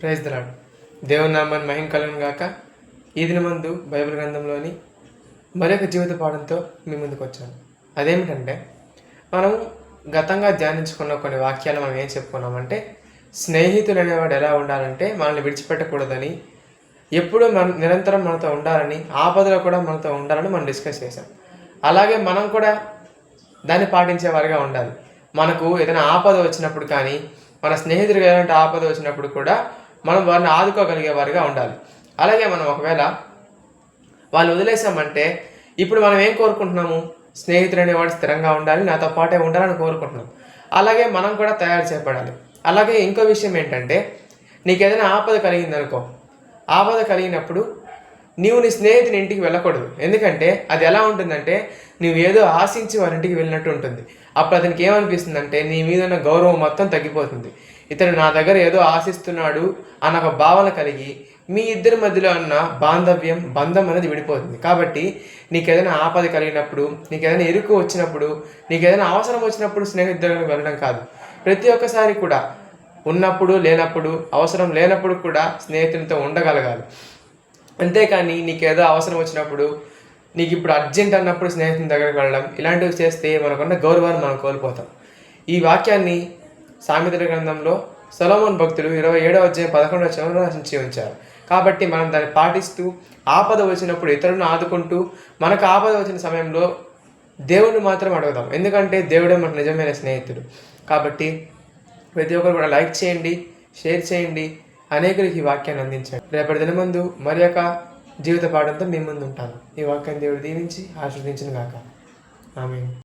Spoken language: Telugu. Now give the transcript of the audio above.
ప్రైజ్ దలాడు దేవుని నామాన్ని మహిం కలను గాక. ఈ దినమందు బైబిల్ గ్రంథంలోని మరొక జీవిత పాఠంతో మీ ముందుకు వచ్చాను. అదేమిటంటే మనం గతంగా ధ్యానించుకున్న కొన్ని వాక్యాలు మనం ఏం చెప్పుకున్నామంటే స్నేహితులు అనేవాడు ఎలా ఉండాలంటే మనల్ని విడిచిపెట్టకూడదని ఎప్పుడూ మన నిరంతరం మనతో ఉండాలని ఆపదలో కూడా మనతో ఉండాలని మనం డిస్కస్ చేశాం. అలాగే మనం కూడా దాన్ని పాటించేవారిగా ఉండాలి. మనకు ఏదైనా ఆపద వచ్చినప్పుడు కానీ మన స్నేహితుడికి ఎలాంటి ఆపద వచ్చినప్పుడు కూడా మనం వారిని ఆదుకోగలిగే వారిగా ఉండాలి. అలాగే మనం ఒకవేళ వాళ్ళు వదిలేసామంటే ఇప్పుడు మనం ఏం కోరుకుంటున్నాము? స్నేహితుడు అనేవాడు స్థిరంగా ఉండాలి నాతో పాటే ఉండాలని కోరుకుంటున్నాం. అలాగే మనం కూడా తయారు చేయబడాలి. అలాగే ఇంకో విషయం ఏంటంటే నీకు ఏదైనా ఆపద కలిగిందనుకో ఆపద కలిగినప్పుడు నీవు నీ స్నేహితుని ఇంటికి వెళ్ళకూడదు. ఎందుకంటే అది ఎలా ఉంటుందంటే నువ్వు ఏదో ఆశించి వారి ఇంటికి వెళ్ళినట్టు ఉంటుంది. అప్పుడు అతనికి ఏమనిపిస్తుందంటే నీ మీద ఉన్న గౌరవం మొత్తం తగ్గిపోతుంది. ఇతను నా దగ్గర ఏదో ఆశిస్తున్నాడు అన్న ఒక భావన కలిగి మీ ఇద్దరి మధ్యలో ఉన్న బాంధవ్యం బంధం అనేది విడిపోతుంది. కాబట్టి నీకు ఏదైనా ఆపద కలిగినప్పుడు నీకు ఏదైనా ఇరుకు వచ్చినప్పుడు నీకు ఏదైనా అవసరం వచ్చినప్పుడు స్నేహితులకు వెళ్ళడం కాదు. ప్రతి ఒక్కసారి కూడా ఉన్నప్పుడు లేనప్పుడు అవసరం లేనప్పుడు కూడా స్నేహితులతో ఉండగలగాలి. అంతేకాని నీకు ఏదో అవసరం వచ్చినప్పుడు నీకు ఇప్పుడు అర్జెంట్ అన్నప్పుడు స్నేహితుని దగ్గరికి వెళ్ళడం ఇలాంటివి చేస్తే మనకున్న గౌరవాన్ని మనం కోల్పోతాం. ఈ వాక్యాన్ని సామెతల గ్రంథంలో సొలమోన్ భక్తులు ఇరవై ఏడవ అధ్యాయం పదకొండవ చరణంలో రచించి ఉంచారు. కాబట్టి మనం దాన్ని పాటిస్తూ ఆపద వచ్చినప్పుడు ఇతరులను ఆదుకుంటూ మనకు ఆపద వచ్చిన సమయంలో దేవుడిని మాత్రం అడుగుదాం. ఎందుకంటే దేవుడే మనకు నిజమైన స్నేహితుడు. కాబట్టి ప్రతి ఒక్కరు కూడా లైక్ చేయండి షేర్ చేయండి అనేకులకి ఈ వాక్యాన్ని అందించండి. రేపటి దినమందు మరి యొక్క జీవిత పాఠంతో మీ ముందు ఉంటాను. ఈ వాక్యాన్ని దేవుడు దీవించి ఆశీర్వదించిన గాక. ఆమె